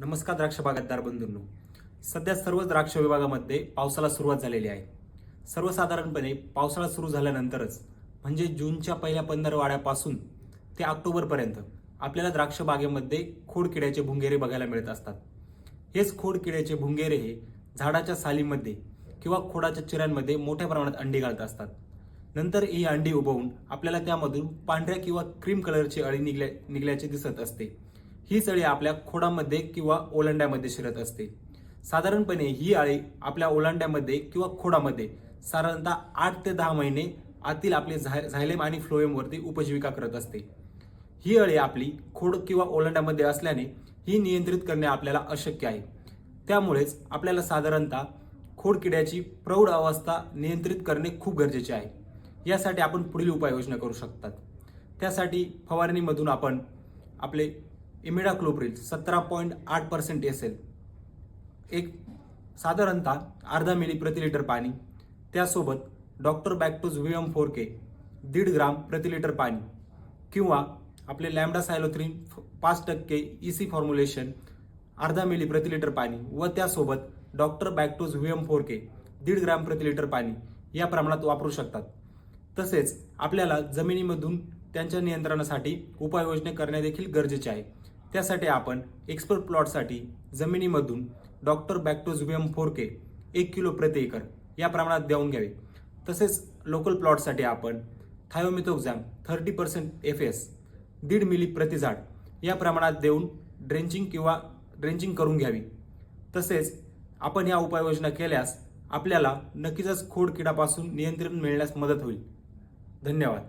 नमस्कार द्राक्ष बागायतदार बंधूंनो. सध्या सर्व द्राक्ष विभागामध्ये पावसाला सुरुवात झालेली आहे. सर्वसाधारणपणे पावसाळा सुरू झाल्यानंतरच म्हणजे जूनच्या पहिल्या पंधरवाड्यापासून ते ऑक्टोबरपर्यंत आपल्याला द्राक्ष बागेमध्ये खोडकिड्याचे भुंगेरे बघायला मिळत असतात. हेच खोडकिड्याचे भुंगेरे हे झाडाच्या सालीमध्ये किंवा खोडाच्या चिऱ्यांमध्ये मोठ्या प्रमाणात अंडी घालत असतात. नंतर ही अंडी उभवून आपल्याला त्यामधून पांढऱ्या किंवा क्रीम कलरची अळी निघल्या निघल्याचे दिसत असते. ही सळी आपल्या खोडामध्ये किंवा ओलांड्यामध्ये शिरत असते. साधारणपणे ही अळी आपल्या ओलांड्यामध्ये किंवा खोडामध्ये साधारणतः आठ ते दहा महिने आतील आपले झाय झायलेम आणि फ्लोएमवरती उपजीविका करत असते. ही अळी आपली खोड किंवा ओलांड्यामध्ये असल्याने ही नियंत्रित करणे आपल्याला अशक्य आहे. त्यामुळेच आपल्याला साधारणतः खोडकिड्याची प्रौढ अवस्था नियंत्रित करणे खूप गरजेचे आहे. यासाठी आपण पुढील उपाययोजना करू शकतात. त्यासाठी फवारणीमधून आपण आपले इमिडाक्लोप्रिल सतरा पॉईंट आठ पर्सेंट एस एल एक साधारणतः अर्धा मिली प्रति लिटर पाणी. त्यासोबत doctor बॅक्टोज V M four K दीड ग्राम प्रति लिटर पाणी. किंवा आपले लॅमडा सायलोथ्रीन पाच टक्के ई सी फॉर्म्युलेशन अर्धा मिली प्रति लिटर पाणी. व त्यासोबत doctor बॅक्टोज V M four K दीड ग्राम प्रति लिटर पाणी या प्रमाणात वापरू शकतात. तसेच आपल्याला जमिनीमधून त्यांच्या नियंत्रणासाठी उपाययोजना करणे देखील गरजेचे आहे. त्यासाठी आपण एक्सपर्ट प्लॉटसाठी जमिनीमधून डॉक्टर बॅक्टोझुबियम व्ही एम फोर के एक किलो प्रति एकर या प्रमाणात देऊन घ्यावे. तसेच लोकल प्लॉटसाठी आपण thiamethoxam thirty percent F S दीड मिली प्रति झाड या प्रमाणात देऊन ड्रेंचिंग किंवा ड्रेंचिंग करून घ्यावी. तसेच आपण या उपाययोजना केल्यास आपल्याला नक्कीच खोड किडापासून नियंत्रण मिळण्यास मदत होईल. धन्यवाद.